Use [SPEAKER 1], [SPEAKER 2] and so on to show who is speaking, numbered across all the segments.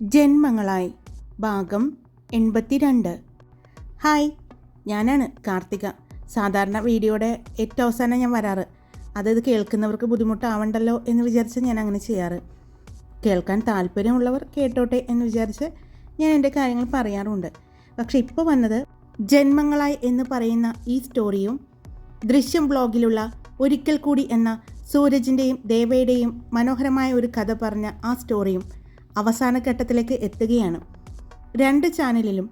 [SPEAKER 1] ജന്മങ്ങളായി. ഭാഗം എൺപത്തിരണ്ട്. ഹായ് ഞാനാണ് കാർത്തിക. സാധാരണ വീഡിയോയുടെ ഏറ്റവും അവസാനം ഞാൻ വരാറ്. അതായത് കേൾക്കുന്നവർക്ക് ബുദ്ധിമുട്ടാവണ്ടല്ലോ എന്ന് വിചാരിച്ച് ഞാൻ അങ്ങനെ ചെയ്യാറ്. കേൾക്കാൻ താല്പര്യമുള്ളവർ കേട്ടോട്ടെ എന്ന് വിചാരിച്ച് ഞാൻ എന്റെ കാര്യങ്ങൾ പറയാറുണ്ട്. പക്ഷെ ഇപ്പോൾ വന്നത് ജന്മങ്ങളായി എന്ന് പറയുന്ന ഈ സ്റ്റോറിയും ദൃശ്യം ബ്ലോഗിലുള്ള ഒരിക്കൽ കൂടി എന്ന സൂരജിന്റെയും ദേവയുടെയും മനോഹരമായ ഒരു കഥ പറഞ്ഞ ആ സ്റ്റോറിയും അവസാന ഘട്ടത്തിലേക്ക് എത്തുകയാണ്. രണ്ട് ചാനലിലും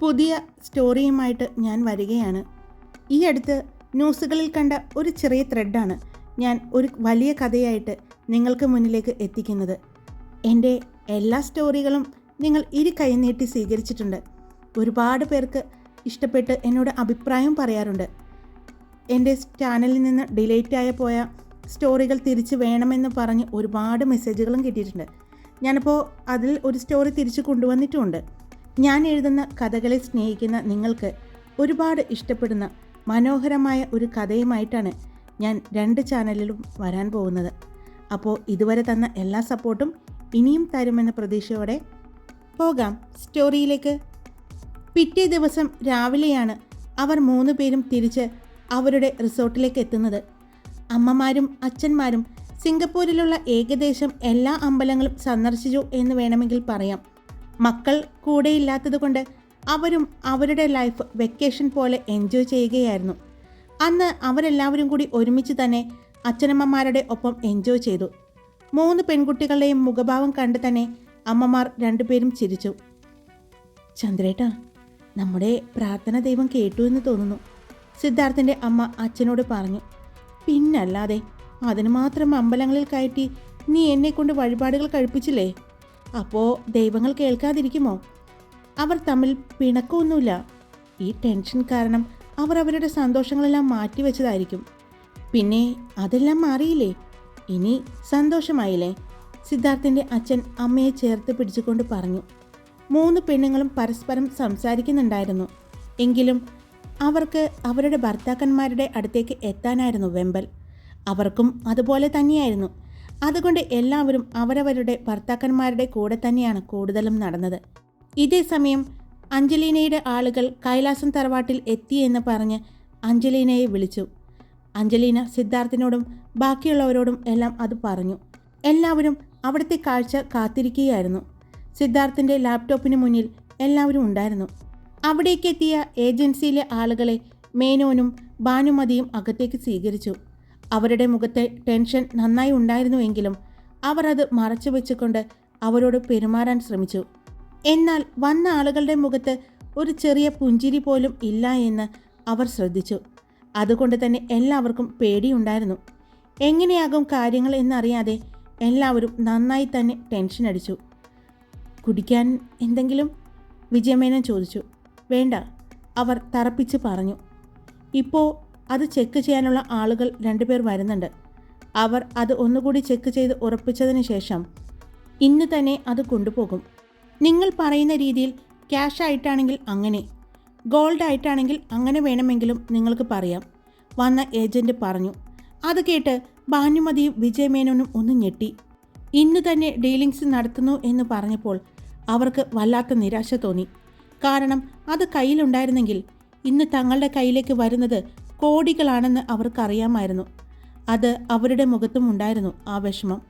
[SPEAKER 1] പുതിയ സ്റ്റോറിയുമായിട്ട് ഞാൻ വരികയാണ്. ഈ അടുത്ത് ന്യൂസുകളിൽ കണ്ട ഒരു ചെറിയ ത്രെഡാണ് ഞാൻ ഒരു വലിയ കഥയായിട്ട് നിങ്ങൾക്ക് മുന്നിലേക്ക് എത്തിക്കുന്നത്. എന്റെ എല്ലാ സ്റ്റോറികളും നിങ്ങൾ ഇരു കൈനീട്ടി സ്വീകരിച്ചിട്ടുണ്ട്. ഒരുപാട് പേർക്ക് ഇഷ്ടപ്പെട്ട് എന്നോട് അഭിപ്രായം പറയാറുണ്ട്. എന്റെ ചാനലിൽ നിന്ന് ഡിലേറ്റ് ആയ പോയ സ്റ്റോറികൾ തിരിച്ച് വേണമെന്ന് പറഞ്ഞ് ഒരുപാട് മെസ്സേജുകളും കിട്ടിയിട്ടുണ്ട്. ഞാനിപ്പോൾ അതിൽ ഒരു സ്റ്റോറി തിരിച്ച് കൊണ്ടുവന്നിട്ടുമുണ്ട് ഞാൻ എഴുതുന്ന കഥകളെ സ്നേഹിക്കുന്ന നിങ്ങൾക്ക് ഒരുപാട് ഇഷ്ടപ്പെടുന്ന മനോഹരമായ ഒരു കഥയുമായിട്ടാണ് ഞാൻ രണ്ട് ചാനലിലും വരാൻ പോകുന്നത്. അപ്പോൾ ഇതുവരെ തന്ന എല്ലാ സപ്പോർട്ടും ഇനിയും തരുമെന്ന പ്രതീക്ഷയോടെ പോകാം സ്റ്റോറിയിലേക്ക്. പിറ്റേ ദിവസം രാവിലെയാണ് അവർ മൂന്ന് പേരും തിരിച്ച് അവരുടെ റിസോർട്ടിലേക്ക് എത്തുന്നത്. അമ്മമാരും അച്ഛന്മാരും സിംഗപ്പൂരിലുള്ള ഏകദേശം എല്ലാ അമ്പലങ്ങളും സന്ദർശിച്ചു എന്ന് വേണമെങ്കിൽ പറയാം. മക്കൾ കൂടെയില്ലാത്തതുകൊണ്ട് അവരും അവരുടെ ലൈഫ് വെക്കേഷൻ പോലെ എൻജോയ് ചെയ്യുകയായിരുന്നു. അന്ന് അവരെല്ലാവരും കൂടി ഒരുമിച്ച് തന്നെ അച്ഛനമ്മമാരുടെ ഒപ്പം എൻജോയ് ചെയ്തു. മൂന്ന് പെൺകുട്ടികളുടെയും മുഖഭാവം കണ്ട് തന്നെ അമ്മമാർ രണ്ടുപേരും ചിരിച്ചു. ചന്ദ്രേട്ടാ നമ്മുടെ പ്രാർത്ഥന ദൈവം കേട്ടു എന്ന് തോന്നുന്നു സിദ്ധാർത്ഥിന്റെ അമ്മ അച്ഛനോട് പറഞ്ഞു. പിന്നല്ലാതെ അതിന് മാത്രം അമ്പലങ്ങളിൽ കയറ്റി നീ എന്നെ കൊണ്ട് വഴിപാടുകൾ കഴിപ്പിച്ചില്ലേ? അപ്പോൾ ദൈവങ്ങൾ കേൾക്കാതിരിക്കുമോ? അവർ തമ്മിൽ പിണക്കമൊന്നുമില്ല. ഈ ടെൻഷൻ കാരണം അവർ അവരുടെ സന്തോഷങ്ങളെല്ലാം മാറ്റിവെച്ചതായിരിക്കും. പിന്നെ അതെല്ലാം മാറിയില്ലേ? ഇനി സന്തോഷമായില്ലേ? സിദ്ധാർത്ഥിന്റെ അച്ഛൻ അമ്മയെ ചേർത്ത് പിടിച്ചുകൊണ്ട് പറഞ്ഞു. മൂന്ന് പെണ്ണുങ്ങളും പരസ്പരം സംസാരിക്കുന്നുണ്ടായിരുന്നു. എങ്കിലും അവർക്ക് അവരുടെ ഭർത്താക്കന്മാരുടെ അടുത്തേക്ക് എത്താനായിരുന്നു വെമ്പൽ. അവർക്കും അതുപോലെ തന്നെയായിരുന്നു. അതുകൊണ്ട് എല്ലാവരും അവരവരുടെ ഭർത്താക്കന്മാരുടെ കൂടെ തന്നെയാണ് കൂടുതലും നടന്നത്. ഇതേ സമയം അഞ്ജലീനയുടെ ആളുകൾ കൈലാസം തറവാട്ടിൽ എത്തിയെന്ന് പറഞ്ഞ് അഞ്ജലീനയെ വിളിച്ചു. അഞ്ജലീന സിദ്ധാർത്ഥിനോടും ബാക്കിയുള്ളവരോടും എല്ലാം അത് പറഞ്ഞു. എല്ലാവരും അവിടുത്തെ കാഴ്ച കാത്തിരിക്കുകയായിരുന്നു. സിദ്ധാർത്ഥിന്റെ ലാപ്ടോപ്പിന് മുന്നിൽ എല്ലാവരും ഉണ്ടായിരുന്നു. അവിടേക്കെത്തിയ ഏജൻസിയിലെ ആളുകളെ മേനോനും ഭാനുമതിയും അകത്തേക്ക് സ്വീകരിച്ചു. അവരുടെ മുഖത്തെ ടെൻഷൻ നന്നായി ഉണ്ടായിരുന്നുവെങ്കിലും അവർ അത് മറച്ചു വെച്ചുകൊണ്ട് അവരോട് പെരുമാറാൻ ശ്രമിച്ചു. എന്നാൽ വന്ന ആളുകളുടെ മുഖത്ത് ഒരു ചെറിയ പുഞ്ചിരി പോലും ഇല്ല എന്ന് അവർ ശ്രദ്ധിച്ചു. അതുകൊണ്ട് തന്നെ എല്ലാവർക്കും പേടിയുണ്ടായിരുന്നു. എങ്ങനെയാകും കാര്യങ്ങൾ എന്നറിയാതെ എല്ലാവരും നന്നായി തന്നെ ടെൻഷൻ അടിച്ചു. കുടിക്കാൻ എന്തെങ്കിലും? വിജയമേനൻ ചോദിച്ചു. വേണ്ട അവർ തറപ്പിച്ച് പറഞ്ഞു. ഇപ്പോൾ അത് ചെക്ക് ചെയ്യാനുള്ള ആളുകൾ രണ്ടുപേർ വരുന്നുണ്ട്. അവർ അത് ഒന്നുകൂടി ചെക്ക് ചെയ്ത് ഉറപ്പിച്ചതിന് ശേഷം ഇന്ന് തന്നെ അത് കൊണ്ടുപോകും. നിങ്ങൾ പറയുന്ന രീതിയിൽ ക്യാഷ് ആയിട്ടാണെങ്കിൽ അങ്ങനെ ഗോൾഡ് ആയിട്ടാണെങ്കിൽ അങ്ങനെ വേണമെങ്കിലും നിങ്ങൾക്ക് പറയാം. വന്ന ഏജന്റ് പറഞ്ഞു. അത് കേട്ട് ഭാനുമതിയും വിജയമേനോനും ഒന്ന് ഞെട്ടി. ഇന്ന് തന്നെ ഡീലിങ്സ് നടത്തുന്നു എന്ന് പറഞ്ഞപ്പോൾ അവർക്ക് വല്ലാത്ത നിരാശ തോന്നി. കാരണം അത് കയ്യിലുണ്ടായിരുന്നെങ്കിൽ ഇന്ന് തങ്ങളുടെ കയ്യിലേക്ക് വരുന്നത് കോടികളാണെന്ന് അവർക്കറിയാമായിരുന്നു. അത് അവരുടെ മുഖത്തും ഉണ്ടായിരുന്നു ആ വിഷമം.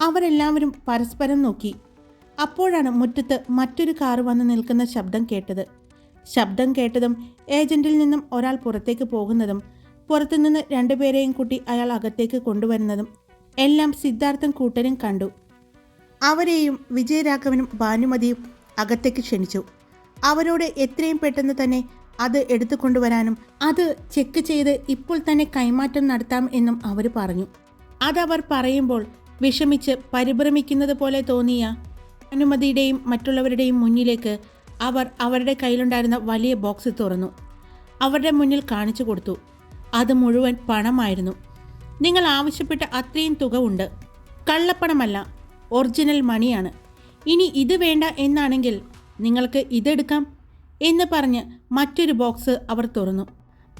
[SPEAKER 1] അവരെല്ലാവരും പരസ്പരം നോക്കി. അപ്പോഴാണ് മുറ്റത്ത് മറ്റൊരു കാറ് വന്ന് നിൽക്കുന്ന ശബ്ദം കേട്ടത്. ശബ്ദം കേട്ടതും ഏജന്റിൽ നിന്നും ഒരാൾ പുറത്തേക്ക് പോകുന്നതും പുറത്തുനിന്ന് രണ്ടുപേരെയും കൂട്ടി അയാൾ അകത്തേക്ക് കൊണ്ടുവരുന്നതും എല്ലാം സിദ്ധാർത്ഥൻ കൂട്ടരും കണ്ടു. അവരെയും വിജയരാഘവനും ഭാനുമതിയും അകത്തേക്ക് ക്ഷണിച്ചു. അവരോട് എത്രയും പെട്ടെന്ന് തന്നെ അത് എടുത്തു കൊണ്ടുവരാനും അത് ചെക്ക് ചെയ്ത് ഇപ്പോൾ തന്നെ കൈമാറ്റം നടത്താം എന്നും അവർ പറഞ്ഞു. അതവർ പറയുമ്പോൾ വിഷമിച്ച് പരിഭ്രമിക്കുന്നത് പോലെ തോന്നിയ അനുമതിയുടെയും മറ്റുള്ളവരുടെയും മുന്നിലേക്ക് അവർ അവരുടെ കയ്യിലുണ്ടായിരുന്ന വലിയ ബോക്സ് തുറന്നു. അവരുടെ മുന്നിൽ കാണിച്ചു കൊടുത്തു. അത് മുഴുവൻ പണമായിരുന്നു. നിങ്ങൾ ആവശ്യപ്പെട്ട അത്രയും തുക ഉണ്ട്. കള്ളപ്പണമല്ല ഒറിജിനൽ മണിയാണ്. ഇനി ഇത് വേണ്ട എന്നാണെങ്കിൽ നിങ്ങൾക്ക് ഇതെടുക്കാം. എന്ന് പറഞ്ഞ് മറ്റൊരു ബോക്സ് അവർ തുറന്നു.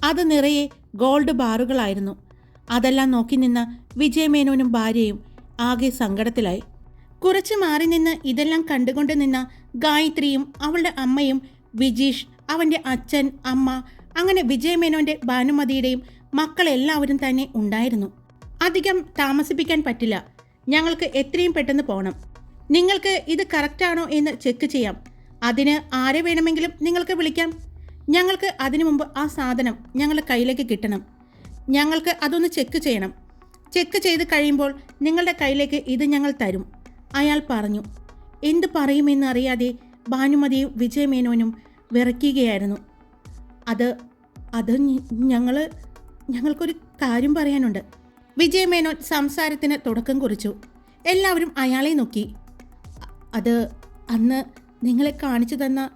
[SPEAKER 1] അത് നിറയെ ഗോൾഡ് ബാറുകളായിരുന്നു. അതെല്ലാം നോക്കി നിന്ന വിജയമേനോനും ഭാര്യയും ആകെ സങ്കടത്തിലായി. കുറച്ച് മാറി നിന്ന് ഇതെല്ലാം കണ്ടുകൊണ്ട് നിന്ന ഗായത്രിയും അവളുടെ അമ്മയും വിജീഷ് അവന്റെ അച്ഛൻ അമ്മ അങ്ങനെ വിജയമേനോന്റെ ഭാനുമതിയുടെയും മക്കളെല്ലാവരും തന്നെ ഉണ്ടായിരുന്നു. അധികം താമസിപ്പിക്കാൻ പറ്റില്ല. ഞങ്ങൾക്ക് എത്രയും പെട്ടെന്ന് പോകണം നിങ്ങൾക്ക് ഇത് കറക്റ്റാണോ എന്ന് ചെക്ക് ചെയ്യാം. അതിന് ആരെ വേണമെങ്കിലും നിങ്ങൾക്ക് വിളിക്കാം. ഞങ്ങൾക്ക് അതിനു മുമ്പ് ആ സാധനം ഞങ്ങളുടെ കയ്യിലേക്ക് കിട്ടണം. ഞങ്ങൾക്ക് അതൊന്ന് ചെക്ക് ചെയ്യണം. ചെക്ക് ചെയ്ത് കഴിയുമ്പോൾ നിങ്ങളുടെ കയ്യിലേക്ക് ഇത് ഞങ്ങൾ തരും. അയാൾ പറഞ്ഞു എന്ത് പറയുമെന്നറിയാതെ ഭാനുമതിയും വിജയമേനോനും വിറയ്ക്കുകയായിരുന്നു. അത് അത് ഞങ്ങൾ ഞങ്ങൾക്കൊരു കാര്യം പറയാനുണ്ട്. വിജയമേനോൻ സംസാരത്തിന് തുടക്കം കുറിച്ചു. എല്ലാവരും അയാളെ നോക്കി. അത് അന്ന് നിങ്ങളെ കാണിച്ചു തന്ന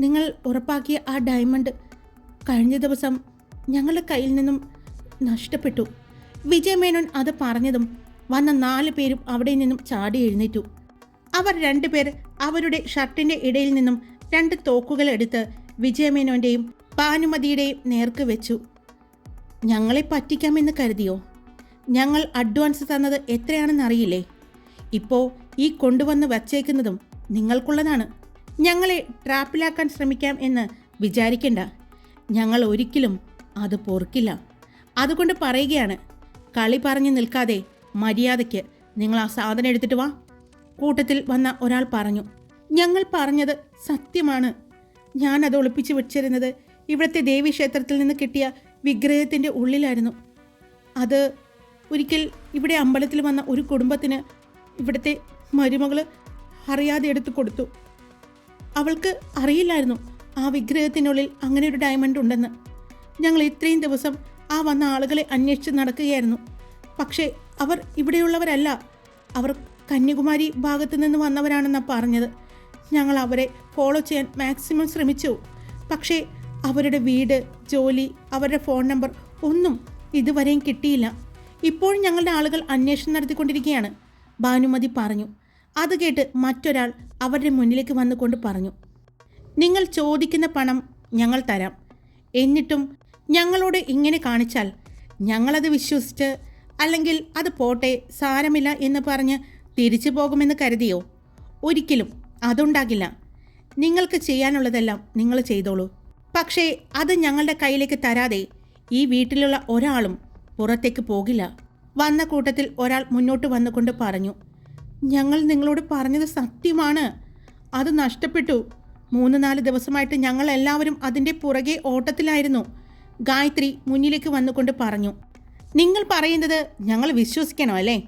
[SPEAKER 1] നിങ്ങൾ ഉറപ്പാക്കിയ ആ ഡയമണ്ട് കഴിഞ്ഞ ദിവസം ഞങ്ങളുടെ കയ്യിൽ നിന്നും നഷ്ടപ്പെട്ടു. വിജയമേനോൻ അത് പറഞ്ഞതും വന്ന നാല് പേരും അവിടെ നിന്നും ചാടി എഴുന്നേറ്റു. അവർ രണ്ടുപേർ അവരുടെ ഷർട്ടിന്റെ ഇടയിൽ നിന്നും രണ്ട് തോക്കുകൾ എടുത്ത് വിജയമേനോന്റെയും ഭാനുമതിയുടെയും നേർക്ക് വെച്ചു. ഞങ്ങളെ പറ്റിക്കാമെന്ന് കരുതിയോ? ഞങ്ങൾ അഡ്വാൻസ് തന്നത് എത്രയാണെന്ന് അറിയില്ലേ ഇപ്പോൾ ഈ കൊണ്ടുവന്ന് വച്ചേക്കുന്നതും നിങ്ങൾക്കുള്ളതാണ്. ഞങ്ങളെ ട്രാപ്പിലാക്കാൻ ശ്രമിക്കാം എന്ന് വിചാരിക്കണ്ട. ഞങ്ങൾ ഒരിക്കലും അത് പൊറുക്കില്ല. അതുകൊണ്ട് പറയുകയാണ് കളി പറഞ്ഞു നിൽക്കാതെ മര്യാദയ്ക്ക് നിങ്ങൾ ആ സാധനം എടുത്തിട്ട് വാ. കൂട്ടത്തിൽ വന്ന ഒരാൾ പറഞ്ഞു ഞങ്ങൾ പറഞ്ഞത് സത്യമാണ്. ഞാൻ അത് ഒളിപ്പിച്ചു വെച്ചിരുന്നത് ഇവിടുത്തെ ദേവീക്ഷേത്രത്തിൽ നിന്ന് കിട്ടിയ വിഗ്രഹത്തിന്റെ ഉള്ളിലായിരുന്നു. അത് ഒരിക്കൽ ഇവിടെ അമ്പലത്തിൽ വന്ന ഒരു കുടുംബത്തിന് ഇവിടുത്തെ മരുമകൾ അറിയാതെ എടുത്തു കൊടുത്തു. അവൾക്ക് അറിയില്ലായിരുന്നു ആ വിഗ്രഹത്തിനുള്ളിൽ അങ്ങനെ ഒരു ഡയമണ്ട് ഉണ്ടെന്ന്. ഞങ്ങൾ ഇത്രയും ദിവസം ആ വന്ന ആളുകളെ അന്വേഷിച്ച് നടക്കുകയായിരുന്നു. പക്ഷേ അവർ ഇവിടെയുള്ളവരല്ല. അവർ കന്യാകുമാരി ഭാഗത്തു നിന്ന് വന്നവരാണെന്നാണ് പറഞ്ഞത്. ഞങ്ങൾ അവരെ ഫോളോ ചെയ്യാൻ മാക്സിമം ശ്രമിച്ചു. പക്ഷേ അവരുടെ വീട് ജോലി അവരുടെ ഫോൺ നമ്പർ ഒന്നും ഇതുവരെയും കിട്ടിയില്ല. ഇപ്പോൾ ഞങ്ങളുടെ ആളുകൾ അന്വേഷണം നടത്തിക്കൊണ്ടിരിക്കുകയാണ്. ഭാനുമതി പറഞ്ഞു അത് കേട്ട് മറ്റൊരാൾ അവരുടെ മുന്നിലേക്ക് വന്നുകൊണ്ട് പറഞ്ഞു നിങ്ങൾ ചോദിക്കുന്ന പണം ഞങ്ങൾ തരാം. എന്നിട്ടും ഞങ്ങളോട് ഇങ്ങനെ കാണിച്ചാൽ ഞങ്ങളത് വിശ്വസിച്ച് അല്ലെങ്കിൽ അത് പോട്ടെ സാരമില്ല എന്ന് പറഞ്ഞ് തിരിച്ചു പോകുമെന്ന് കരുതിയോ? ഒരിക്കലും അതുണ്ടാകില്ല. നിങ്ങൾക്ക് ചെയ്യാനുള്ളതെല്ലാം നിങ്ങൾ ചെയ്തോളൂ. പക്ഷേ അത് ഞങ്ങളുടെ കയ്യിലേക്ക് തരാതെ ഈ വീട്ടിലുള്ള ഒരാളും പുറത്തേക്ക് പോകില്ല. വന്ന കൂട്ടത്തിൽ ഒരാൾ മുന്നോട്ട് വന്നുകൊണ്ട് പറഞ്ഞു ഞങ്ങൾ നിങ്ങളോട് പറഞ്ഞത് സത്യമാണ്. അത് നഷ്ടപ്പെട്ടു. മൂന്ന് നാല് ദിവസമായിട്ട് ഞങ്ങൾ എല്ലാവരും അതിന്റെ പുറകെ ഓട്ടത്തിലായിരുന്നു. ഗായത്രി മുന്നിലേക്ക് വന്നുകൊണ്ട് പറഞ്ഞു നിങ്ങൾ പറയുന്നത് ഞങ്ങൾ വിശ്വസിക്കണോ അല്ലേ?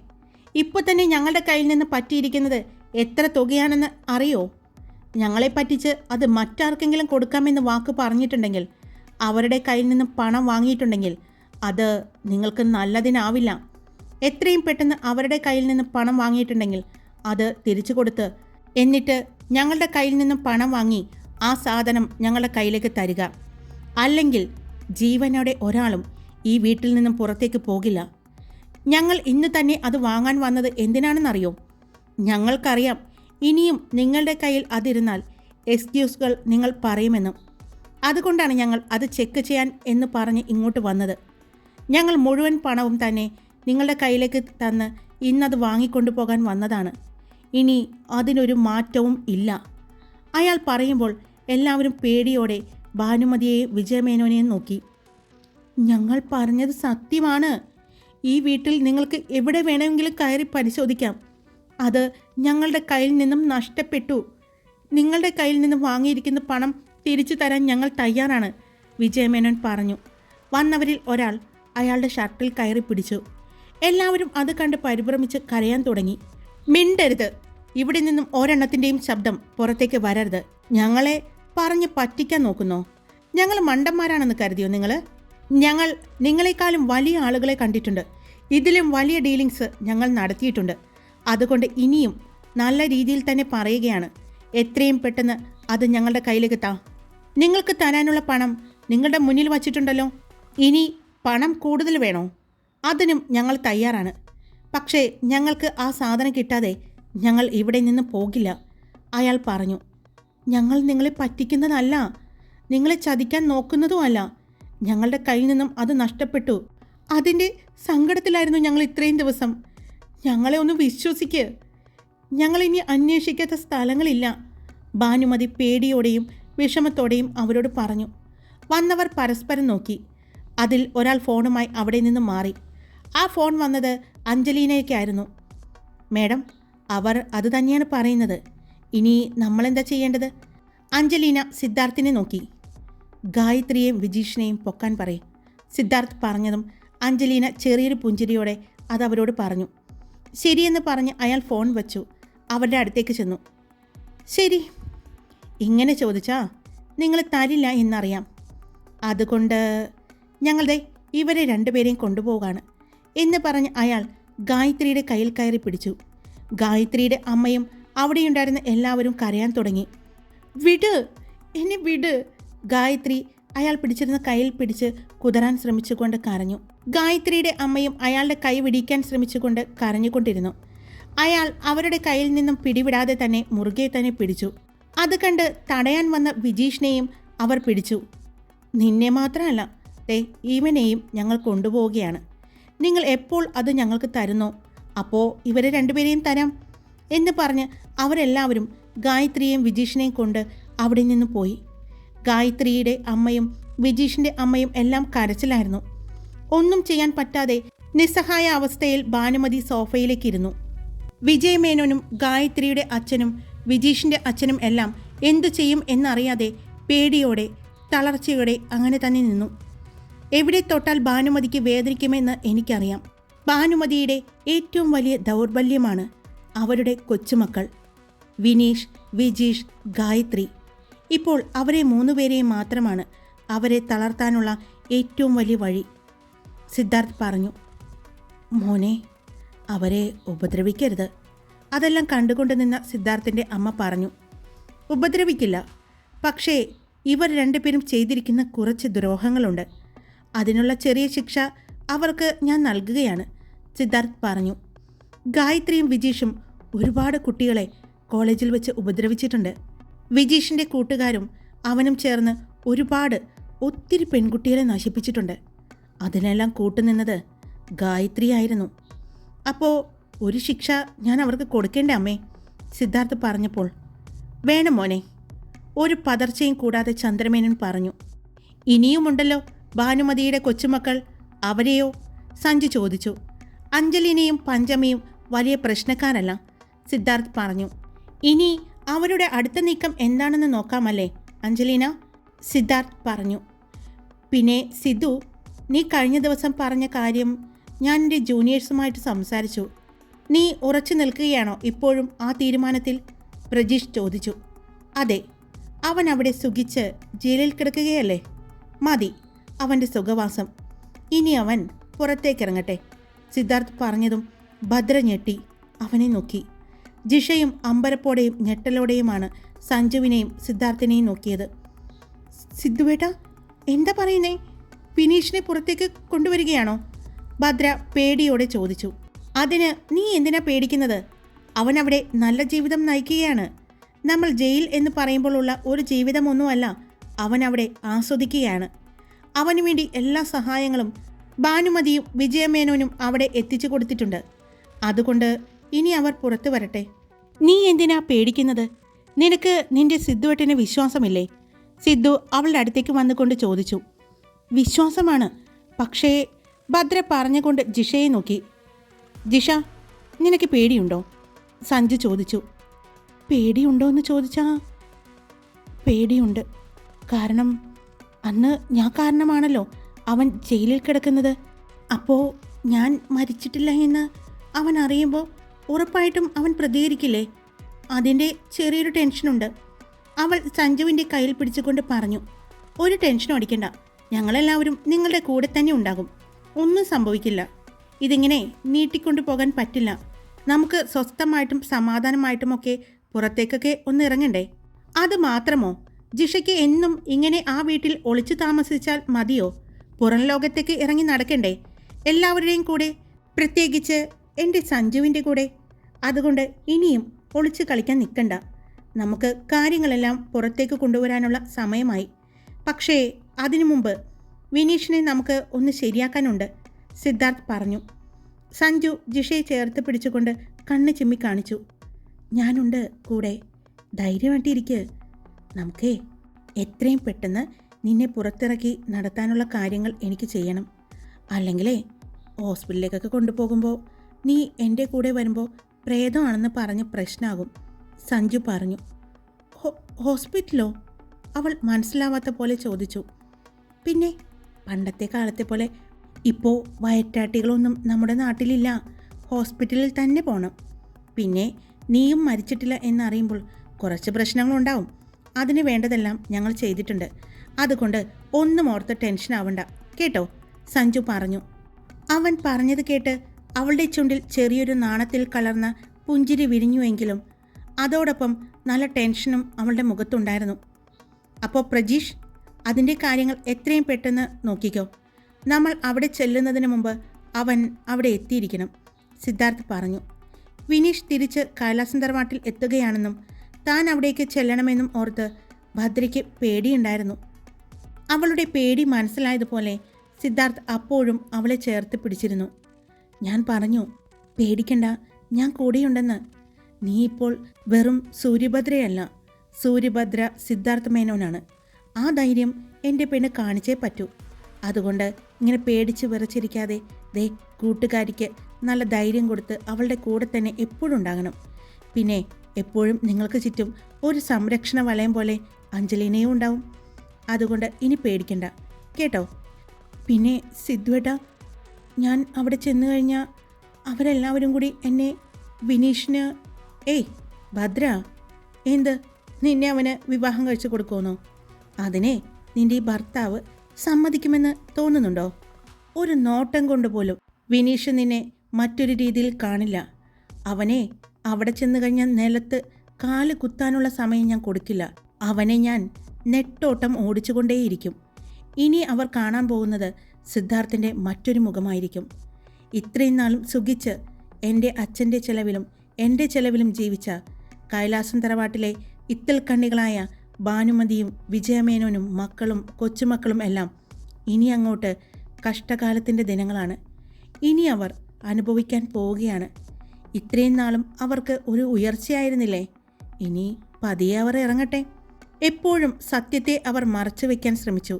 [SPEAKER 1] ഇപ്പോൾ തന്നെ ഞങ്ങളുടെ കയ്യിൽ നിന്ന് പറ്റിയിരിക്കുന്നത് എത്ര തുകയാണെന്ന് അറിയോ? ഞങ്ങളെ പറ്റിച്ച് അത് മറ്റാർക്കെങ്കിലും കൊടുക്കാമെന്ന് വാക്ക് പറഞ്ഞിട്ടുണ്ടെങ്കിൽ അവരുടെ കയ്യിൽ നിന്ന് പണം വാങ്ങിയിട്ടുണ്ടെങ്കിൽ അത് നിങ്ങൾക്ക് നല്ലതിനാവില്ല. എത്രയും പെട്ടെന്ന് അവരുടെ കയ്യിൽ നിന്ന് പണം വാങ്ങിയിട്ടുണ്ടെങ്കിൽ അത് തിരിച്ചു കൊടുത്ത് എന്നിട്ട് ഞങ്ങളുടെ കയ്യിൽ നിന്നും പണം വാങ്ങി ആ സാധനം ഞങ്ങളുടെ കയ്യിലേക്ക് തരിക. അല്ലെങ്കിൽ ജീവനോടെ ഒരാളും ഈ വീട്ടിൽ നിന്നും പുറത്തേക്ക് പോകില്ല. ഞങ്ങൾ ഇന്ന് തന്നെ അത് വാങ്ങാൻ വന്നത് എന്തിനാണെന്നറിയോ? ഞങ്ങൾക്കറിയാം. ഇനിയും നിങ്ങളുടെ കയ്യിൽ അതിരുന്നാൽ എക്സ്ക്യൂസുകൾ നിങ്ങൾ പറയുമെന്നും. അതുകൊണ്ടാണ് ഞങ്ങൾ അത് ചെക്ക് ചെയ്യാൻ എന്ന് പറഞ്ഞ് ഇങ്ങോട്ട് വന്നത്. ഞങ്ങൾ മുഴുവൻ പണവും തന്നെ നിങ്ങളുടെ കയ്യിലേക്ക് തന്ന് ഇന്നത് വാങ്ങിക്കൊണ്ടു പോകാൻ വന്നതാണ്. ഇനി അതിനൊരു മാറ്റവും ഇല്ല. അയാൾ പറയുമ്പോൾ എല്ലാവരും പേടിയോടെ ഭാനുമതിയെയും വിജയമേനോനെയും നോക്കി. ഞങ്ങൾ പറഞ്ഞത് സത്യമാണ്. ഈ വീട്ടിൽ നിങ്ങൾക്ക് എവിടെ വേണമെങ്കിലും കയറി പരിശോധിക്കാം. അത് ഞങ്ങളുടെ കയ്യിൽ നിന്നും നഷ്ടപ്പെട്ടു. നിങ്ങളുടെ കയ്യിൽ നിന്നും വാങ്ങിയിരിക്കുന്ന പണം തിരിച്ചു തരാൻ ഞങ്ങൾ തയ്യാറാണ് വിജയമേനോൻ പറഞ്ഞു. വന്നവരിൽ ഒരാൾ അയാളുടെ ഷർട്ടിൽ കയറി പിടിച്ചു. എല്ലാവരും അത് കണ്ട് പരിഭ്രമിച്ച് കരയാൻ തുടങ്ങി. മിണ്ടരുത്. ഇവിടെ നിന്നും ഒരെണ്ണത്തിന്റെയും ശബ്ദം പുറത്തേക്ക് വരരുത്. ഞങ്ങളെ പറഞ്ഞ് പറ്റിക്കാൻ നോക്കുന്നോ? ഞങ്ങൾ മണ്ടന്മാരാണെന്ന് കരുതിയോ നിങ്ങൾ ഞങ്ങൾ നിങ്ങളെക്കാളും വലിയ ആളുകളെ കണ്ടിട്ടുണ്ട്. ഇതിലും വലിയ ഡീലിങ്സ് ഞങ്ങൾ നടത്തിയിട്ടുണ്ട്. അതുകൊണ്ട് ഇനിയും നല്ല രീതിയിൽ തന്നെ പറയുകയാണ്. എത്രയും പെട്ടെന്ന് അത് ഞങ്ങളുടെ കയ്യിലേക്ക് താ. നിങ്ങൾക്ക് തരാനുള്ള പണം നിങ്ങളുടെ മുന്നിൽ വച്ചിട്ടുണ്ടല്ലോ. ഇനി പണം കൂടുതൽ വേണോ? അതിനും ഞങ്ങൾ തയ്യാറാണ്. പക്ഷേ ഞങ്ങൾക്ക് ആ സാധനം കിട്ടാതെ ഞങ്ങൾ ഇവിടെ നിന്ന് പോകില്ല. അയാൾ പറഞ്ഞു ഞങ്ങൾ നിങ്ങളെ പറ്റിക്കുന്നതല്ല. നിങ്ങളെ ചതിക്കാൻ നോക്കുന്നതുമല്ല. ഞങ്ങളുടെ കയ്യിൽ നിന്നും അത് നഷ്ടപ്പെട്ടു. അതിന്റെ സങ്കടത്തിലായിരുന്നു ഞങ്ങൾ ഇത്രയും ദിവസം. ഞങ്ങളെ ഒന്ന് വിശ്വസിക്ക്. ഞങ്ങളിനി അന്വേഷിക്കാത്ത സ്ഥലങ്ങളില്ല. ഭാനുമതി പേടിയോടെയും വിഷമത്തോടെയും അവരോട് പറഞ്ഞു. വന്നവർ പരസ്പരം നോക്കി. അതിൽ ഒരാൾ ഫോണുമായി അവിടെ നിന്ന് മാറി. ആ ഫോൺ വന്നത് അഞ്ജലീനയ്ക്കായിരുന്നു. മേഡം അവർ അത് തന്നെയാണ് പറയുന്നത്. ഇനി നമ്മളെന്താ ചെയ്യേണ്ടത്? അഞ്ജലീന സിദ്ധാർത്ഥിനെ നോക്കി. ഗായത്രിയെയും വിജീഷിനെയും പൊക്കാൻ പറയും. സിദ്ധാർത്ഥ് പറഞ്ഞതും അഞ്ജലീന ചെറിയൊരു പുഞ്ചിരിയോടെ അത് അവരോട് പറഞ്ഞു. ശരിയെന്ന് പറഞ്ഞ് അയാൾ ഫോൺ വച്ചു. അവരുടെ അടുത്തേക്ക് ചെന്നു. ശരി ഇങ്ങനെ ചോദിച്ചാ നിങ്ങൾ തരില്ല എന്നറിയാം. അതുകൊണ്ട് ഞങ്ങളുടെ ഇവരെ രണ്ടുപേരെയും കൊണ്ടുപോകാണ് എന്ന് പറഞ്ഞ് അയാൾ ഗായത്രിയുടെ കയ്യിൽ കയറി പിടിച്ചു. ഗായത്രിയുടെ അമ്മയും അവിടെയുണ്ടായിരുന്ന എല്ലാവരും കരയാൻ തുടങ്ങി. വിട് എന്നെ വിട് ഗായത്രി അയാൾ പിടിച്ചിരുന്ന കയ്യിൽ പിടിച്ച് കുതറാൻ ശ്രമിച്ചുകൊണ്ട് കരഞ്ഞു. ഗായത്രിയുടെ അമ്മയും അയാളുടെ കൈ പിടിക്കാൻ ശ്രമിച്ചുകൊണ്ട് കരഞ്ഞുകൊണ്ടിരുന്നു. അയാൾ അവരുടെ കയ്യിൽ നിന്നും പിടിവിടാതെ തന്നെ മുറുകെ തന്നെ പിടിച്ചു. അത് കണ്ട് തടയാൻ വന്ന വിജീഷിനെയും അവർ പിടിച്ചു. നിന്നെ മാത്രമല്ല ദേ ഇവനെയും ഞങ്ങൾ കൊണ്ടുപോവുകയാണ്. നിങ്ങൾ എപ്പോൾ അത് ഞങ്ങൾക്ക് തരുന്നോ? അപ്പോൾ ഇവരെ രണ്ടുപേരെയും തരാം എന്ന് പറഞ്ഞ് അവരെല്ലാവരും ഗായത്രിയെയും വിജീഷിനെയും കൊണ്ട് അവിടെ നിന്ന് പോയി. ഗായത്രിയുടെ അമ്മയും വിജീഷിന്റെ അമ്മയും എല്ലാം കരച്ചിലായിരുന്നു. ഒന്നും ചെയ്യാൻ പറ്റാതെ നിസ്സഹായ അവസ്ഥയിൽ ഭാനുമതി സോഫയിലേക്കിരുന്നു വിജയമേനോനും ഗായത്രിയുടെ അച്ഛനും വിജീഷിന്റെ അച്ഛനും എല്ലാം എന്തു ചെയ്യും എന്നറിയാതെ പേടിയോടെ തളർച്ചയോടെ അങ്ങനെ തന്നെ നിന്നു. എവിടെ തൊട്ടാൽ ഭാനുമതിക്ക് വേദനിക്കുമെന്ന് എനിക്കറിയാം. ഭാനുമതിയുടെ ഏറ്റവും വലിയ ദൗർബല്യമാണ് അവരുടെ കൊച്ചുമക്കൾ. വിനീഷ് വിജീഷ് ഗായത്രി. ഇപ്പോൾ അവരെ മൂന്നുപേരെയും മാത്രമാണ് അവരെ തളർത്താനുള്ള ഏറ്റവും വലിയ വഴി. സിദ്ധാർത്ഥ് പറഞ്ഞു മോനെ അവരെ ഉപദ്രവിക്കരുത്. അതെല്ലാം കണ്ടുകൊണ്ട് നിന്ന സിദ്ധാർത്ഥിന്റെ അമ്മ പറഞ്ഞു ഉപദ്രവിക്കില്ല. പക്ഷേ ഇവർ രണ്ടുപേരും ചെയ്തിരിക്കുന്ന കുറച്ച് ദ്രോഹങ്ങളുണ്ട്. അതിനുള്ള ചെറിയ ശിക്ഷ അവർക്ക് ഞാൻ നൽകുകയാണ്. സിദ്ധാർത്ഥ് പറഞ്ഞു. ഗായത്രിയും വിജീഷും ഒരുപാട് കുട്ടികളെ കോളേജിൽ വെച്ച് ഉപദ്രവിച്ചിട്ടുണ്ട്. വിജീഷിന്റെ കൂട്ടുകാരും അവനും ചേർന്ന് ഒരുപാട് ഒത്തിരി പെൺകുട്ടികളെ നശിപ്പിച്ചിട്ടുണ്ട്. അതിനെല്ലാം കൂട്ടുനിന്നത് ഗായത്രിയായിരുന്നു അപ്പോൾ ഒരു ശിക്ഷ ഞാൻ അവർക്ക് കൊടുക്കേണ്ട അമ്മേ? സിദ്ധാർത്ഥ് പറഞ്ഞപ്പോൾ വേണം മോനെ. ഒരു പതർച്ചയും കൂടാതെ ചന്ദ്രമേനൻ പറഞ്ഞു ഇനിയുമുണ്ടല്ലോ ഭാനുമതിയുടെ കൊച്ചുമക്കൾ അവരെയോ? സഞ്ജു ചോദിച്ചു. അഞ്ജലിനെയും പഞ്ചമിയും വലിയ പ്രശ്നക്കാരല്ല സിദ്ധാർത്ഥ് പറഞ്ഞു. ഇനി അവരുടെ അടുത്ത നീക്കം എന്താണെന്ന് നോക്കാമല്ലേ അഞ്ജലീന? സിദ്ധാർത്ഥ് പറഞ്ഞു. പിന്നെ സിദ്ധു നീ കഴിഞ്ഞ ദിവസം പറഞ്ഞ കാര്യം ഞാൻ എന്റെ ജൂനിയേഴ്സുമായിട്ട് സംസാരിച്ചു. നീ ഉറച്ചു നിൽക്കുകയാണോ ഇപ്പോഴും ആ തീരുമാനത്തിൽ? പ്രജീഷ് ചോദിച്ചു. അതെ അവൻ അവിടെ സുഖിച്ച് ജയിലിൽ കിടക്കുകയല്ലേ? മതി. അവന്റെ സുഖവാസം. ഇനി അവൻ പുറത്തേക്കിറങ്ങട്ടെ. സിദ്ധാർത്ഥ് പറഞ്ഞതും ഭദ്ര ഞെട്ടി അവനെ നോക്കി. ജിഷയും അമ്പരപ്പോടെയും ഞെട്ടലോടെയുമാണ് സഞ്ജുവിനെയും സിദ്ധാർത്ഥിനെയും നോക്കിയത്. സിദ്ധുവേട്ട എന്താ പറയുന്നേ? വിനീഷിനെ പുറത്തേക്ക് കൊണ്ടുവരികയാണോ? ഭദ്ര പേടിയോടെ ചോദിച്ചു. അതിന് നീ എന്തിനാ പേടിക്കുന്നത്? അവൻ അവിടെ നല്ല ജീവിതം നയിക്കുകയാണ്. നമ്മൾ ജയിൽ എന്ന് പറയുമ്പോഴുള്ള ഒരു ജീവിതമൊന്നുമല്ല അവൻ അവിടെ ആസ്വദിക്കുകയാണ്. അവനു വേണ്ടി എല്ലാ സഹായങ്ങളും ഭാനുമതിയും വിജയമേനോനും അവിടെ എത്തിച്ചു കൊടുത്തിട്ടുണ്ട്. അതുകൊണ്ട് ഇനി അവർ പുറത്തു വരട്ടെ. നീ എന്തിനാ പേടിക്കുന്നത്? നിനക്ക് നിന്റെ സിദ്ധുവേട്ടന് വിശ്വാസമില്ലേ? സിദ്ധു അവളുടെ അടുത്തേക്ക് വന്നുകൊണ്ട് ചോദിച്ചു. വിശ്വാസമാണ്. പക്ഷേ ഭദ്ര പറഞ്ഞുകൊണ്ട് ജിഷയെ നോക്കി. ജിഷ നിനക്ക് പേടിയുണ്ടോ? സഞ്ജു ചോദിച്ചു. പേടിയുണ്ടോ എന്ന് ചോദിച്ചാ? പേടിയുണ്ട്. കാരണം അന്ന് ഞാൻ കാരണമാണല്ലോ അവൻ ജയിലിൽ കിടക്കുന്നത്. അപ്പോൾ ഞാൻ മരിച്ചിട്ടില്ല എന്ന് അവൻ അറിയുമ്പോൾ ഉറപ്പായിട്ടും അവൻ പ്രതികരിക്കില്ലേ? അതിന്റെ ചെറിയൊരു ടെൻഷനുണ്ട്. അവൾ സഞ്ജുവിന്റെ കയ്യിൽ പിടിച്ചുകൊണ്ട് പറഞ്ഞു ഒരു ടെൻഷനും അടിക്കണ്ട. ഞങ്ങളെല്ലാവരും നിങ്ങളുടെ കൂടെ തന്നെ ഉണ്ടാകും. ഒന്നും സംഭവിക്കില്ല. ഇതിങ്ങനെ നീട്ടിക്കൊണ്ടു പോകാൻ പറ്റില്ല. നമുക്ക് സ്വസ്ഥമായിട്ടും സമാധാനമായിട്ടുമൊക്കെ പുറത്തേക്കൊക്കെ ഒന്ന് ഇറങ്ങണ്ടേ? അത് മാത്രമോ? ജിഷയ്ക്ക് എന്നും ഇങ്ങനെ ആ വീട്ടിൽ ഒളിച്ചു താമസിച്ചാൽ മതിയോ? പുറം ലോകത്തേക്ക് ഇറങ്ങി നടക്കണ്ടേ? എല്ലാവരുടെയും കൂടെ പ്രത്യേകിച്ച് എന്റെ സഞ്ജുവിന്റെ കൂടെ. അതുകൊണ്ട് ഇനിയും ഒളിച്ചു കളിക്കാൻ നിൽക്കണ്ട. നമുക്ക് കാര്യങ്ങളെല്ലാം പുറത്തേക്ക് കൊണ്ടുവരാനുള്ള സമയമായി. പക്ഷേ അതിനു മുമ്പ് വിനീഷിനെ നമുക്ക് ഒന്ന് ശരിയാക്കാനുണ്ട് സിദ്ധാർത്ഥ് പറഞ്ഞു. സഞ്ജു ജിഷയെ ചേർത്ത് പിടിച്ചുകൊണ്ട് കണ്ണ് ചിമ്മി കാണിച്ചു ഞാനുണ്ട് കൂടെ. ധൈര്യമായിട്ടിരിക്കുക നമുക്കേ എത്രയും പെട്ടെന്ന് നിന്നെ പുറത്തിറക്കി നടത്താനുള്ള കാര്യങ്ങൾ എനിക്ക് ചെയ്യണം. അല്ലെങ്കിലേ ഹോസ്പിറ്റലിലേക്കൊക്കെ കൊണ്ടുപോകുമ്പോൾ നീ എന്റെ കൂടെ വരുമ്പോൾ പ്രേതമാണെന്ന് പറഞ്ഞ് പ്രശ്നമാകും സഞ്ജു പറഞ്ഞു. ഹോസ്പിറ്റലോ? അവൾ മനസ്സിലാവാത്ത പോലെ ചോദിച്ചു. പിന്നെ പണ്ടത്തെ കാലത്തെ പോലെ ഇപ്പോൾ വയറ്റാട്ടികളൊന്നും നമ്മുടെ നാട്ടിലില്ല. ഹോസ്പിറ്റലിൽ തന്നെ പോകണം പിന്നെ നീയും മരിച്ചിട്ടില്ല എന്നറിയുമ്പോൾ കുറച്ച് പ്രശ്നങ്ങളുണ്ടാവും. അതിന് വേണ്ടതെല്ലാം ഞങ്ങൾ ചെയ്തിട്ടുണ്ട്. അതുകൊണ്ട് ഒന്നും ഓർത്ത് ടെൻഷൻ ആവണ്ട. കേട്ടോ? സഞ്ജു പറഞ്ഞു. അവൻ പറഞ്ഞത് കേട്ട് അവളുടെ ചുണ്ടിൽ ചെറിയൊരു നാണത്തിൽ കലർന്ന പുഞ്ചിരി വിരിഞ്ഞുവെങ്കിലും അതോടൊപ്പം നല്ല ടെൻഷനും അവളുടെ മുഖത്തുണ്ടായിരുന്നു. അപ്പോൾ പ്രജീഷ് അതിന്റെ കാര്യങ്ങൾ എത്രയും പെട്ടെന്ന് നോക്കിക്കോ. നമ്മൾ അവിടെ ചെല്ലുന്നതിന് മുമ്പ് അവൻ അവിടെ എത്തിയിരിക്കണം സിദ്ധാർത്ഥ് പറഞ്ഞു. വിനീഷ് തിരിച്ച് കൈലാസം തറവാട്ടിൽ എത്തുകയാണെന്നും താൻ അവിടേക്ക് ചെല്ലണമെന്നും ഓർത്ത് ഭദ്രയ്ക്ക് പേടിയുണ്ടായിരുന്നു. അവളുടെ പേടി മനസ്സിലായതുപോലെ സിദ്ധാർത്ഥ് അപ്പോഴും അവളെ ചേർത്ത് പിടിച്ചിരുന്നു. ഞാൻ പറഞ്ഞു പേടിക്കണ്ട ഞാൻ കൂടെയുണ്ടെന്ന്. നീ ഇപ്പോൾ വെറും സൂര്യഭദ്രയല്ല. സൂര്യഭദ്ര സിദ്ധാർത്ഥ മേനോനാണ്. ആ ധൈര്യം എന്റെ പെണ്ണ് കാണിച്ചേ പറ്റൂ. അതുകൊണ്ട് ഇങ്ങനെ പേടിച്ച് വിറച്ചിരിക്കാതെ ദേ കൂട്ടുകാരിക്ക് നല്ല ധൈര്യം കൊടുത്ത് അവളുടെ കൂടെ തന്നെ എപ്പോഴും ഉണ്ടാകണം. പിന്നെ എപ്പോഴും നിങ്ങൾക്ക് ചുറ്റും ഒരു സംരക്ഷണ വലയം പോലെ അഞ്ജലിനെയും ഉണ്ടാവും. അതുകൊണ്ട് ഇനി പേടിക്കണ്ട. കേട്ടോ? പിന്നെ സിദ്ധുവേട്ട ഞാൻ അവിടെ ചെന്ന് കഴിഞ്ഞാൽ അവരെല്ലാവരും കൂടി എന്നെ വിനീഷിന് ഏയ് ഭദ്ര എന്ത് നിന്നെ അവന് വിവാഹം കഴിച്ചു കൊടുക്കുമെന്നോ? അതിനെ നിന്റെ ഈ ഭർത്താവ് സമ്മതിക്കുമെന്ന് തോന്നുന്നുണ്ടോ? ഒരു നോട്ടം കൊണ്ട് പോലും വിനീഷ് നിന്നെ മറ്റൊരു രീതിയിൽ കാണില്ല. അവനെ അവിടെ ചെന്ന് കഴിഞ്ഞാൽ നിലത്ത് കാൽ കുത്താനുള്ള സമയം ഞാൻ കൊടുക്കില്ല. അവനെ ഞാൻ നെട്ടോട്ടം ഓടിച്ചുകൊണ്ടേയിരിക്കും. ഇനി അവർ കാണാൻ പോകുന്നത് സിദ്ധാർത്ഥിന്റെ മറ്റൊരു മുഖമായിരിക്കും. ഇത്രയും നാളും സുഖിച്ച് എന്റെ അച്ഛന്റെ ചെലവിലും എന്റെ ചെലവിലും ജീവിച്ച കൈലാസം തറവാട്ടിലെ ഇത്തൽ കണ്ണികളായ ഭാനുമതിയും വിജയമേനോനും മക്കളും കൊച്ചുമക്കളും എല്ലാം ഇനി അങ്ങോട്ട് കഷ്ടകാലത്തിന്റെ ദിനങ്ങളാണ്. ഇനി അവർ അനുഭവിക്കാൻ പോവുകയാണ്. ഇത്രയും നാളും അവർക്ക് ഒരു ഉയർച്ചയായിരുന്നില്ലേ? ഇനി പതിയെ അവർ ഇറങ്ങട്ടെ. എപ്പോഴും സത്യത്തെ അവർ മറച്ചു വയ്ക്കാൻ ശ്രമിച്ചു.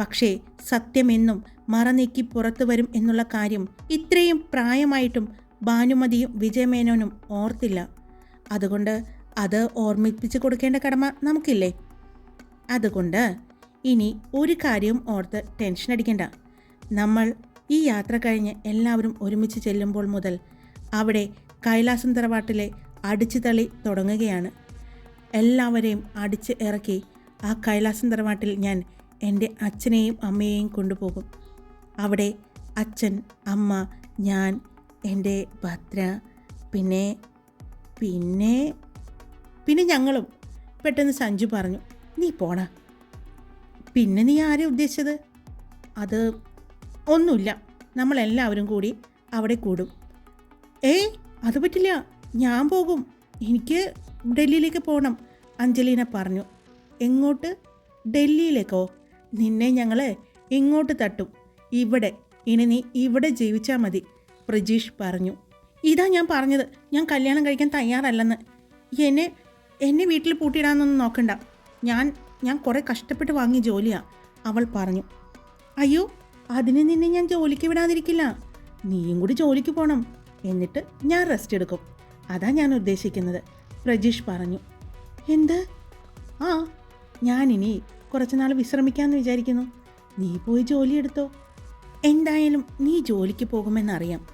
[SPEAKER 1] പക്ഷേ സത്യമെന്നും മറനീക്കി പുറത്തു വരും എന്നുള്ള കാര്യം ഇത്രയും പ്രായമായിട്ടും ഭാനുമതിയും വിജയമേനോനും ഓർത്തില്ല. അതുകൊണ്ട് അത് ഓർമ്മിപ്പിച്ചു കൊടുക്കേണ്ട കടമ നമുക്കില്ലേ? അതുകൊണ്ട് ഇനി ഒരു കാര്യവും ഓർത്ത് ടെൻഷൻ അടിക്കണ്ട. നമ്മൾ ഈ യാത്ര കഴിഞ്ഞ് എല്ലാവരും ഒരുമിച്ച് ചെല്ലുമ്പോൾ മുതൽ അവിടെ കൈലാസം തറവാട്ടിലെ അടിച്ചുതളി തുടങ്ങുകയാണ്. എല്ലാവരെയും അടിച്ച് ഇറക്കി ആ കൈലാസം തറവാട്ടിൽ ഞാൻ എന്റെ അച്ഛനെയും അമ്മയെയും കൊണ്ടുപോകും. അവിടെ അച്ഛൻ അമ്മ ഞാൻ എന്റെ ഭദ്ര പിന്നെ പിന്നെ പിന്നെ ഞങ്ങളും. പെട്ടെന്ന് സഞ്ജു പറഞ്ഞു നീ പോണ പിന്നെ നീ ആരെ ഉദ്ദേശിച്ചത്? അത് ഒന്നുമില്ല. നമ്മളെല്ലാവരും കൂടി അവിടെ കൂടും. ഏയ് അത് പറ്റില്ല ഞാൻ പോകും. എനിക്ക് ഡൽഹിയിലേക്ക് പോകണം അഞ്ജലീന പറഞ്ഞു. എങ്ങോട്ട്? ഡൽഹിയിലേക്കോ? നിന്നെ ഞങ്ങൾ ഇങ്ങോട്ട് തട്ടും. ഇവിടെ ഇനി നീ ഇവിടെ ജീവിച്ചാൽ മതി പ്രജീഷ് പറഞ്ഞു. ഇതാ ഞാൻ പറഞ്ഞത് ഞാൻ കല്യാണം കഴിക്കാൻ തയ്യാറല്ലെന്ന്. എന്നെ എന്നെ വീട്ടിൽ പൂട്ടിയിടാനൊന്നും നോക്കണ്ട. ഞാൻ ഞാൻ കുറേ കഷ്ടപ്പെട്ട് വാങ്ങിയ ജോലിയാണ് അവൾ പറഞ്ഞു. അയ്യോ അതിന് നിന്നെ ഞാൻ ജോലിക്ക് വിടാതിരിക്കില്ല. നീയും കൂടി ജോലിക്ക് പോകണം എന്നിട്ട് ഞാൻ റെസ്റ്റ് എടുക്കും. അതാ ഞാൻ ഉദ്ദേശിക്കുന്നത്. പ്രജീഷ് പറഞ്ഞു. എന്ത്? ആ ഞാനിനി കുറച്ച് നാൾ വിശ്രമിക്കാമെന്ന് വിചാരിക്കുന്നു. നീ പോയി ജോലിയെടുത്തോ എന്തായാലും നീ ജോലിക്ക് പോകുമെന്നറിയാം.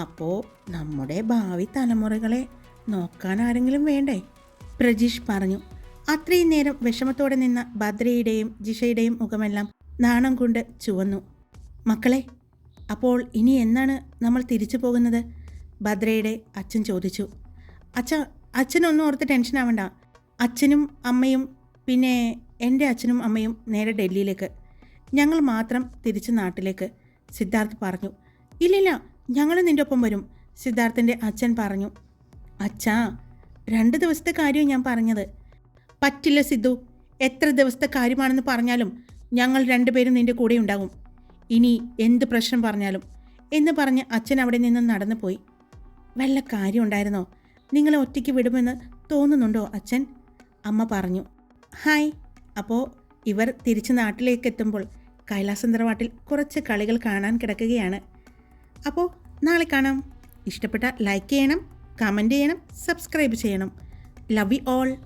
[SPEAKER 1] അപ്പോൾ നമ്മുടെ ഭാവി തലമുറകളെ നോക്കാൻ ആരെങ്കിലും വേണ്ടേ? പ്രജീഷ് പറഞ്ഞു. അത്രയും നേരം വിഷമത്തോടെ നിന്ന ഭദ്രയുടെയും ജിഷയുടെയും മുഖമെല്ലാം നാണം കൊണ്ട് ചുവന്നു. മക്കളെ അപ്പോൾ ഇനി എന്നാണ് നമ്മൾ തിരിച്ചു പോകുന്നത്? ഭദ്രയുടെ അച്ഛൻ ചോദിച്ചു. അച്ഛ അച്ഛനൊന്നും ഓർത്ത് ടെൻഷൻ ആവണ്ട. അച്ഛനും അമ്മയും പിന്നെ എന്റെ അച്ഛനും അമ്മയും നേരെ ഡൽഹിയിലേക്ക്. ഞങ്ങൾ മാത്രം തിരിച്ച് നാട്ടിലേക്ക് സിദ്ധാർത്ഥ് പറഞ്ഞു. ഇല്ലില്ല ഞങ്ങൾ നിന്റെ ഒപ്പം വരും സിദ്ധാർത്ഥിന്റെ അച്ഛൻ പറഞ്ഞു. അച്ഛാ രണ്ട് ദിവസത്തെ കാര്യവും ഞാൻ പറഞ്ഞത്. പറ്റില്ല സിദ്ധു എത്ര ദിവസത്തെ കാര്യമാണെന്ന് പറഞ്ഞാലും ഞങ്ങൾ രണ്ടുപേരും നിന്റെ കൂടെ ഉണ്ടാകും. ഇനി എന്ത് പ്രശ്നം പറഞ്ഞാലും എന്ന് പറഞ്ഞ് അച്ഛൻ അവിടെ നിന്ന് നടന്നു പോയി വല്ല കാര്യം ഉണ്ടായിരുന്നോ നിങ്ങളെ ഒറ്റയ്ക്ക് വിടുമെന്ന് തോന്നുന്നുണ്ടോ അച്ഛൻ? അമ്മ പറഞ്ഞു ഹായ്. അപ്പോൾ ഇവർ തിരിച്ച് നാട്ടിലേക്ക് എത്തുമ്പോൾ കൈലാസന്ദ്രവാട്ടിൽ കുറച്ച് കളികൾ കാണാൻ കിടക്കുകയാണ്. അപ്പോൾ നാളെ കാണാം. ഇഷ്ടപ്പെട്ട ലൈക്ക് ചെയ്യണം കമന്റ് ചെയ്യണം സബ്സ്ക്രൈബ് ചെയ്യണം. Love you all